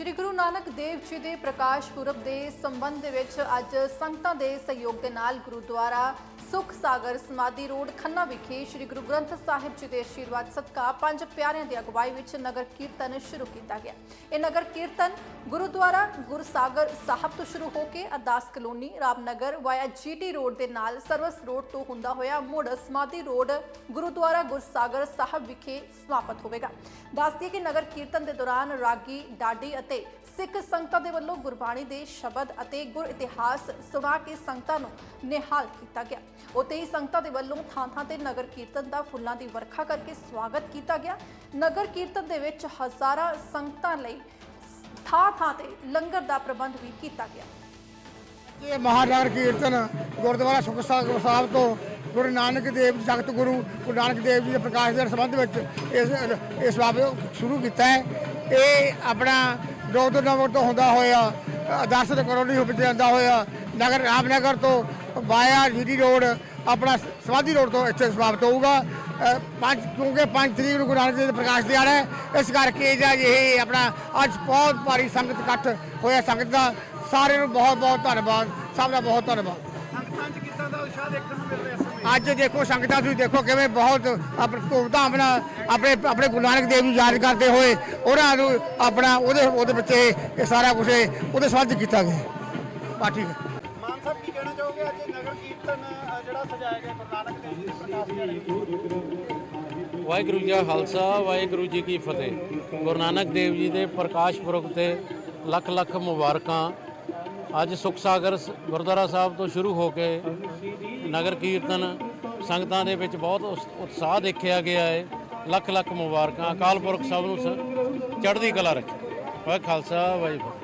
ਸ਼੍ਰੀ ਗੁਰੂ ਨਾਨਕ ਦੇਵ ਜੀ ਦੇ ਪ੍ਰਕਾਸ਼ ਪੁਰਬ ਦੇ ਸੰਬੰਧ ਵਿੱਚ ਅੱਜ ਸੰਗਤਾਂ ਦੇ ਸਹਿਯੋਗ ਦੇ ਨਾਲ ਗੁਰਦੁਆਰਾ ਸੁਖ ਸਾਗਰ ਸਮਾਧੀ ਰੋਡ ਖੰਨਾ ਵਿਖੇ ਸ਼੍ਰੀ ਗੁਰੂ ਗ੍ਰੰਥ ਸਾਹਿਬ ਜੀ ਦੇ ਆਸ਼ੀਰਵਾਦ ਸਦਕਾ ਪੰਜ ਪਿਆਰਿਆਂ ਦੀ ਅਗਵਾਈ ਵਿੱਚ ਨਗਰ ਕੀਰਤਨ ਸ਼ੁਰੂ ਕੀਤਾ ਗਿਆ। ਇਹ ਨਗਰ ਕੀਰਤਨ ਗੁਰਦੁਆਰਾ ਗੁਰਸਾਗਰ ਸਾਹਿਬ ਤੋਂ ਸ਼ੁਰੂ ਹੋ ਕੇ Ardas colony, Ramnagar via GT road ਦੇ ਨਾਲ ਸਰਵਿਸ ਰੋਡ ਤੋਂ ਹੁੰਦਾ ਹੋਇਆ ਮੁੜ ਸਮਾਧੀ ਰੋਡ ਗੁਰਦੁਆਰਾ ਗੁਰਸਾਗਰ ਸਾਹਿਬ ਵਿਖੇ ਸਮਾਪਤ ਹੋਵੇਗਾ। ਦੱਸਦੀ ਕਿ ਨਗਰ ਕੀਰਤਨ ਦੇ ਦੌਰਾਨ ਰਾਗੀ ਡਾਡੀ ਅਤੇ ਸਿੱਖ ਸੰਗਤਾਂ ਦੇ ਵੱਲੋਂ ਗੁਰਬਾਣੀ ਦੇ ਸ਼ਬਦ ਅਤੇ ਗੁਰ ਇਤਿਹਾਸ ਸੁਣਾ ਕੇ ਸੰਗਤਾਂ ਨੂੰ ਨਿਹਾਲ ਕੀਤਾ ਗਿਆ। ਉੱਥੇ ਹੀ ਸੰਗਤਾਂ ਦੇ ਵੱਲੋਂ ਥਾਂ-ਥਾਂ ਤੇ ਨਗਰ ਕੀਰਤਨ ਦਾ ਫੁੱਲਾਂ ਦੀ ਵਰਖਾ ਕਰਕੇ ਸਵਾਗਤ ਕੀਤਾ ਗਿਆ। ਨਗਰ ਕੀਰਤਨ ਦੇ ਵਿੱਚ ਹਜ਼ਾਰਾਂ ਸੰਗਤਾਂ ਲਈ ਥਾਂ-ਥਾਂ ਤੇ ਲੰਗਰ ਦਾ ਪ੍ਰਬੰਧ ਵੀ ਕੀਤਾ ਗਿਆ। ਇਹ ਮਹਾਨਗਰ ਕੀਰਤਨ ਗੁਰਦੁਆਰਾ ਸੁਖ ਸਾਹਿਬ ਤੋਂ ਗੁਰੂ ਨਾਨਕ ਦੇਵ ਜੀ, ਜਗਤ ਗੁਰੂ ਗੁਰੂ ਨਾਨਕ ਦੇਵ ਜੀ ਦੇ ਪ੍ਰਕਾਸ਼ ਦੇ ਸੰਬੰਧ ਵਿੱਚ ਇਸ ਇਸ ਵਾਰ ਸ਼ੁਰੂ ਕੀਤਾ ਹੈ। ਇਹ ਆਪਣਾ ਦੋ ਦੋ ਨੰਬਰ ਤੋਂ ਹੁੰਦਾ ਹੋਇਆ ਅਦਾਸ ਕਰੋਨੀ ਹੋ ਵਿੱਚ ਜਾਂਦਾ ਹੋਇਆ। ਨਗਰ, ਰਾਮਨਗਰ ਤੋਂ ਵਾਇਆ ਜੀਡੀ ਰੋਡ, ਆਪਣਾ ਸਵਾਦੀ ਰੋਡ ਤੋਂ ਇੱਥੇ ਸਮਾਪਤ ਹੋਊਗਾ। ਪੰਜ, ਕਿਉਂਕਿ ਪੰਜ ਤਰੀਕ ਨੂੰ ਗੁਰੂ ਨਾਨਕ ਦੇਵ ਪ੍ਰਕਾਸ਼ ਦਿਹਾੜਾ ਹੈ, ਇਸ ਕਰਕੇ ਜਿਹੜਾ ਇਹ ਆਪਣਾ ਅੱਜ ਬਹੁਤ ਭਾਰੀ ਸੰਗਤ ਇਕੱਠ ਹੋਇਆ ਸੰਗਤ ਦਾ। ਸਾਰਿਆਂ ਨੂੰ ਬਹੁਤ ਬਹੁਤ ਧੰਨਵਾਦ, ਸਭ ਦਾ ਬਹੁਤ ਧੰਨਵਾਦ। ਦਾ ਅੱਜ ਦੇਖੋ ਸੰਗਤਾਂ ਤੁਸੀਂ ਦੇਖੋ ਕਿਵੇਂ ਬਹੁਤ ਆਪਣੇ ਧੂਮਧਾਮ ਨਾਲ ਆਪਣੇ ਆਪਣੇ ਗੁਰੂ ਨਾਨਕ ਦੇਵ ਨੂੰ ਯਾਦ ਕਰਦੇ ਹੋਏ ਉਹਨਾਂ ਨੂੰ ਆਪਣਾ ਉਹਦੇ ਉਹਦੇ ਵਿੱਚ ਇਹ ਸਾਰਾ ਕੁਝ ਉਹਦੇ ਸੰਬੰਧ ਕੀਤਾ ਗਿਆ। ਬਾ ਠੀਕ ਹੈ। ਮਾਨ ਸਾਹਿਬ ਕੀ ਕਹਿਣਾ ਚਾਹੋਗੇ? ਅੱਜ ਨਗਰ ਕੀਰਤਨ ਜਿਹੜਾ ਸਜਾਇਆ ਗਿਆ ਗੁਰੂ ਨਾਨਕ ਦੇਵ ਜੀ ਦੇ ਪ੍ਰਕਾਸ਼ ਵਾਹਿਗੁਰੂ ਜੀ ਕਾ ਖਾਲਸਾ ਵਾਹਿਗੁਰੂ ਜੀ ਕੀ ਫਤਿਹ। ਗੁਰੂ ਨਾਨਕ ਦੇਵ ਜੀ ਦੇ ਪ੍ਰਕਾਸ਼ ਪੁਰਬ ਤੇ ਲੱਖ ਲੱਖ ਮੁਬਾਰਕਾਂ। ਅੱਜ ਸੁਖ ਸਾਗਰ ਸ- ਗੁਰਦੁਆਰਾ ਸਾਹਿਬ ਤੋਂ ਸ਼ੁਰੂ ਹੋ ਕੇ ਨਗਰ ਕੀਰਤਨ ਸੰਗਤਾਂ ਦੇ ਵਿੱਚ ਬਹੁਤ ਉਸ- ਉਤਸ਼ਾਹ ਦੇਖਿਆ ਗਿਆ ਹੈ ਲੱਖ ਲੱਖ ਮੁਬਾਰਕਾਂ। ਅਕਾਲ ਪੁਰਖ ਸਭ ਨੂੰ ਸ- ਚੜ੍ਹਦੀ ਕਲਾ ਰੱਖੇ। ਵਾਹਿ ਖਾਲਸਾ ਵਾਹਿਗੁਰੂ